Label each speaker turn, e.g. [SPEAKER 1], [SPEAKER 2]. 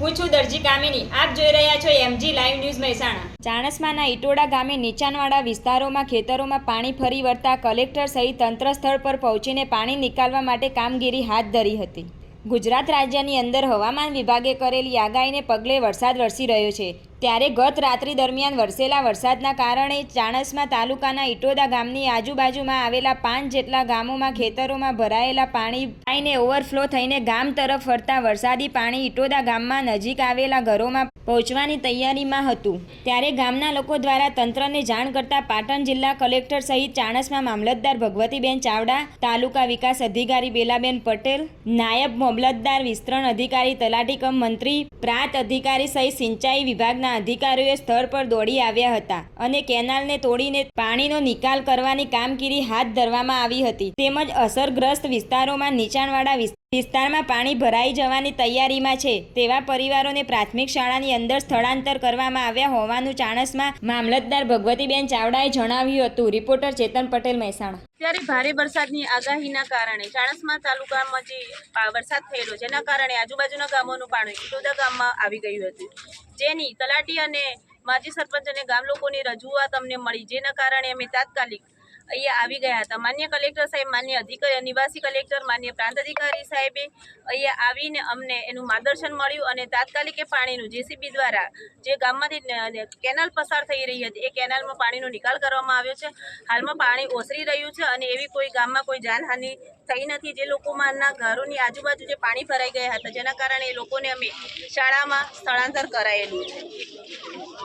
[SPEAKER 1] હું છું દરજી કામિની. આપ જોઈ રહ્યા છો એમજી લાઈવ ન્યૂઝ મહેસાણા. ચાણસમાના ઇટોડા ગામે નીચાણવાળા વિસ્તારોમાં ખેતરોમાં પાણી ફરી વળતા કલેક્ટર સહિત તંત્ર સ્થળ પર પહોંચીને પાણી નિકાલવા માટે કામગીરી હાથ ધરી હતી. ગુજરાત રાજ્યની અંદર હવામાન વિભાગે કરેલી આગાહીને પગલે વરસાદ વરસી રહ્યો છે. ત્યારે ગત રાત્રિ દરમિયાન વરસેલા વરસાદના કારણે ચાણસમા તાલુકાના ઇટોદા ગામની આજુબાજુમાં આવેલા પાંચ જેટલા ગામોમાં ખેતરોમાં ભરાયેલા પાણી આઈને ઓવરફ્લો થઈને ગામ તરફ ફરતા વરસાદી પાણી ઇટોદા ગામમાં નજીક આવેલા ઘરોમાં પહોંચવાની તૈયારીમાં હતું. ત્યારે ગામના લોકો દ્વારા તંત્રને જાણ કરતા પાટણ જિલ્લા કલેક્ટર સહિત ચાણસમાં મામલતદાર ભગવતીબેન ચાવડા, તાલુકા વિકાસ અધિકારી બેલાબેન પટેલ, નાયબ મામલતદાર વિસ્તરણ અધિકારી તલાટી કમ મંત્રી, પ્રાંત અધિકારી સહિત સિંચાઈ વિભાગના અધિકારીઓએ સ્થળ પર દોડી આવ્યા હતા અને કેનાલને તોડીને પાણીનો નિકાલ કરવાની કામગીરી હાથ ધરવામાં આવી હતી. તેમજ અસરગ્રસ્ત વિસ્તારોમાં નીચાણવાળા વિસ- વિસ્તારમાં પાણી ભરાઈ જવાની તૈયારીમાં છે તેવા પરિવારોને પ્રાથમિક શાળાની અંદર સ્થળાંતર કરવામાં આવ્યા હોવાનું ચાણસમાં મામલતદાર ભગવતીબેન ચાવડાએ જણાવ્યું હતું. રિપોર્ટર ચેતન પટેલ, મહેસાણા.
[SPEAKER 2] ત્યારે ભારે વરસાદની આગાહીના કારણે ચાણસમાં તાલુકામાં જે વરસાદ થયેલો, જેના કારણે આજુબાજુના ગામોનું પાણી ઇટોદા ગામમાં આવી ગયું હતું. જેની તલાટી અને માજી સરપંચ અને ગામ લોકોની રજૂઆત અમને મળી, જેના કારણે અમે તાત્કાલિક અહીંયા આવી ગયા હતા. માન્ય કલેક્ટર સાહેબ, માન્ય અધિકારી નિવાસી કલેક્ટર, માન્ય પ્રાંત અધિકારી સાહેબે અહીંયા આવીને અમને એનું માર્ગદર્શન મળ્યું અને તાત્કાલિક એ પાણીનું જેસીબી દ્વારા જે ગામમાંથી કેનાલ પસાર થઈ રહી હતી, એ કેનાલમાં પાણીનો નિકાલ કરવામાં આવ્યો છે. હાલમાં પાણી ઓસરી રહ્યું છે અને એવી કોઈ ગામમાં કોઈ જાનહાનિ થઈ નથી. જે લોકોમાંના ઘરોની આજુબાજુ જે પાણી ભરાઈ ગયા હતા, જેના કારણે એ લોકોને અમે શાળામાં સ્થળાંતર કરાયેલું છે.